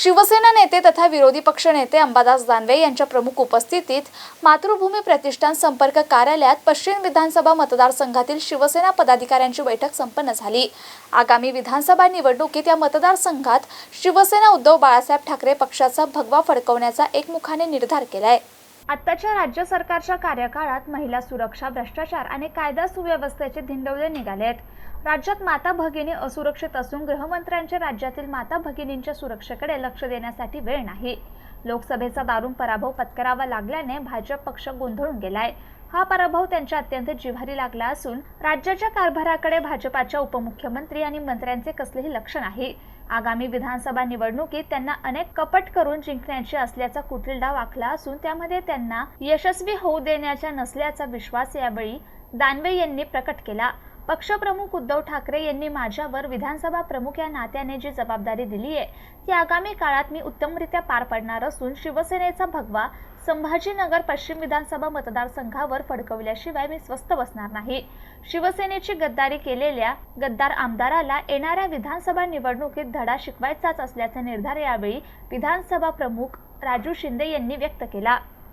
शिवसेना नेते तथा विरोधी पक्ष नेते अंबादास दानवे यांच्या प्रमुख उपस्थितीत मातृभूमी प्रतिष्ठान संपर्क कार्यालयात पश्चिम विधानसभा मतदारसंघातील शिवसेना पदाधिकाऱ्यांची बैठक संपन्न झाली. आगामी विधानसभा निवडणुकीत या मतदारसंघात शिवसेना उद्धव बाळासाहेब ठाकरे पक्षाचा भगवा फडकवण्याचा एकमुखाने निर्धार केलाय. आत्ताच्या राज्य सरकारच्या कार्यकाळात महिला सुरक्षा भ्रष्टाचार आणि कायदा सुव्यवस्थेचे धिंडवले निघाले आहेत. राज्यात माता भगिनी असुरक्षित असून गृहमंत्र्यांचे राज्यातील माता भगिनींच्या सुरक्षेकडे लक्ष देण्यासाठी वेळ नाही. लोकसभेचा दारुण पराभव पत्करावा लागल्याने भाजप पक्ष गोंधळून गेलाय. हा पराभव त्यांच्या अत्यंत जिव्हारी लागला असून राज्याच्या कारभाराकडे भाजपाच्या उपमुख्यमंत्री आणि मंत्र्यांचे कसलेही लक्ष नाही आगामी विधानसभा निवडणुकीत त्यांना अनेक कपट करून जिंकण्याची असल्याचा कुटील डाव आखला असून त्यामध्ये त्यांना यशस्वी होऊ देण्याच्या नसल्याचा विश्वास यावेळी दानवे यांनी प्रकट केला. पक्षप्रमुख उद्धव ठाकरे यांनी माझ्यावर विधानसभा प्रमुख या नात्याने जी जबाबदारी दिली आहे ती आगामी काळात मी उत्तमरित्या पार पाडणार असून शिवसेनेचा भगवा संभाजीनगर पश्चिम विधानसभा मतदारसंघावर फडकवल्याशिवाय मी स्वस्थ बसणार नाही. शिवसेनेची गद्दारी केलेल्या गद्दार आमदाराला येणाऱ्या विधानसभा निवडणुकीत धडा शिकवायचाच असल्याचा निर्धार यावेळी विधानसभा प्रमुख राजू शिंदे यांनी व्यक्त केला.